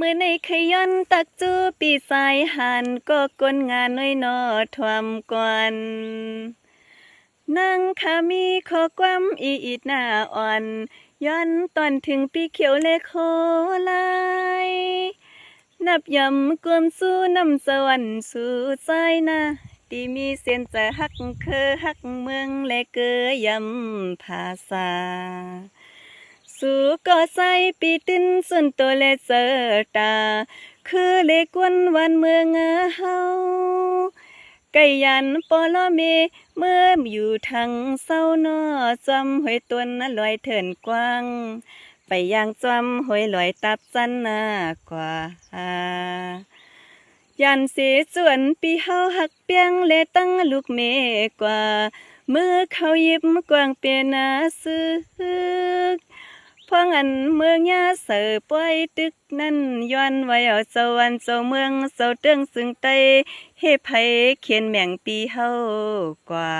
มือในขย้อนตักจูปีสายหันก็กลงานน้อยนอทวมกวนนั่งขามีขอความอีอีดหน้าอ่อน ย้อนตอนถึงปีเขียวเลโคลายนับยำกวมสู้น้ำสวรรค์สู่ใจนะตีมีเส้นจะหักเคอหักเมืองและเกยยำภาษาูก็ใส่ปีตินส่วนตัวและเจอตาคือเลกวนวันเมืองเฮาไก่ยันปอลอเมเมื่ออยู่ทางเศร้านอจำหอยตัวนลอยเถินกว้างไปยังจำหอยลอยตับจันนากว่ายันเสีจวนปีเฮาหักเปียงเลตั้งลูกเมกว่าเมื่อเขายิบกว้างเปียนาซึก พวงอันเมืองยาเสือป้อยตึกนั่นย้อนไว้เอาเจ้าวันเจ้าเมืองเจ้าเตืองซึ่งไตเฮไผเขียนแม่งปีเฮากว่า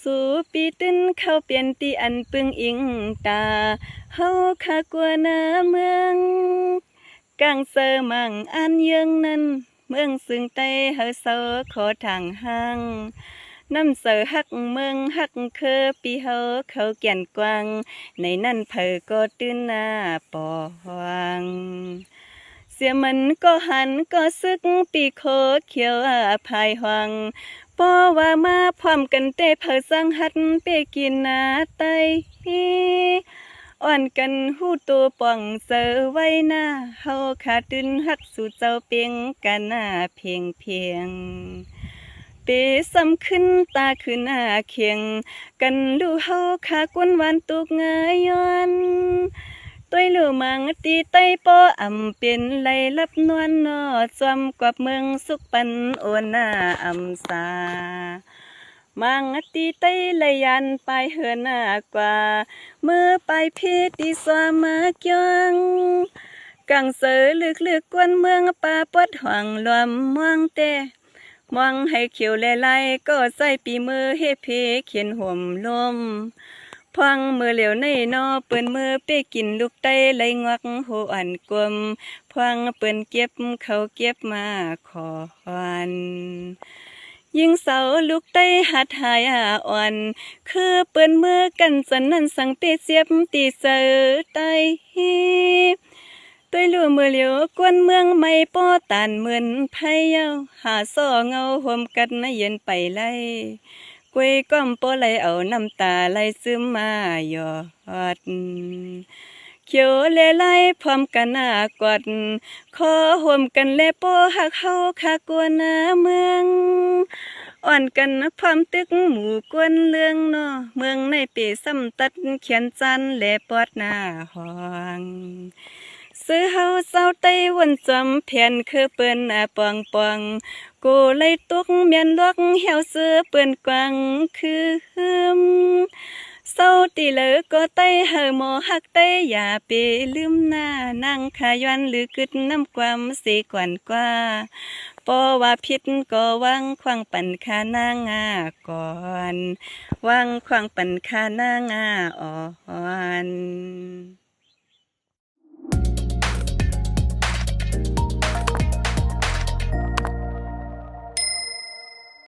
สู่ปีตึ้นเข้าเปลี่ยนตีอันปึงอิงตาเฮาขากว่าหน้าเมืองกังเซอมังอันเยืองนั้น เมืองซึ่งไตเฮาเซอขอทางห้าง น้ำเสือหักเมืองหักเคอปีเฮาเขาแก่นกวางในนั่นเพอก็ตื้นหน้าปอวังเสียมันก็หันก็ซึกปีโคเขียวอาภายหวังปอว่ามาพร้อมกันเตเพอสังหัดไปกินนาไตอ่อนกันหูตัวป่องเสือไว้หน้าเฮาขาดตึนหักสู่เจ้าเปียงกันหน้าเพียงเพียง เปสำขึ้นตาขึ้นหน้าเคียง กันดูเฮาขากวนวานตุกงายย้อนต้วยลูมังตีไตปออำเป็นไหลลับนวลนอจอมกวับเมืองสุขปันโอนหน้าอำสามังตีไตไหลยันไปเหือนหน้ากว่า เมื่อไปเพศดีสวามากยงกังเสือลึกลึกกวนเมืองป่าปดหวังลวมม่วงเต มองให้เขียวแลไลก็ใส่ปีมือเฮเพเขียนห่มลมพังมือเหลียวในนอเปิ้นมือเป้กินลูกไตไหลงวักโหอันกลมพังเปิ้นเก็บเขาเก็บมาขอวันยิงเสาลูกไตหัดหายอ่อน คือเปิ้นมือกันสันนั้นสังเปเสียบตีเสือไต ยลู่มือเหลียวกวนเมืองไม่ป้อตานเหมือนไพเยาหาซ้อเงาห่มกันนะเย็นไปไล่กวยก้อมป้อไหลเอาน้ำตาไหลซึมมาหยอดเขียวเลไลพร้อมกันหน้ากอดขอห่มกันแลโป้หักเฮาคากวนหน้าเมืองอ่อนกันพร้อมตึกหมู่กวนเรื่องนอเมืองในเปซ้ำตัดเขียนจันและปอดหน้าห้อง ซื้อเฮาเศร้าไต้วันจำเพียนคือเปิ้นอาปองปองกูเลยตุกเมียนลวกเหี่ยวเสื้อเปิ้นกวางคือฮึมเศร้าตีเลอก็ไต้เฮาหมอหักไต้อย่าไปลืมหน้านั่งขายวันหรือกึดน้ำความสีกวนกว่าปอว่าพิษก็วังควางปันคานางาก่อนวังควางปันคานางาอ่อน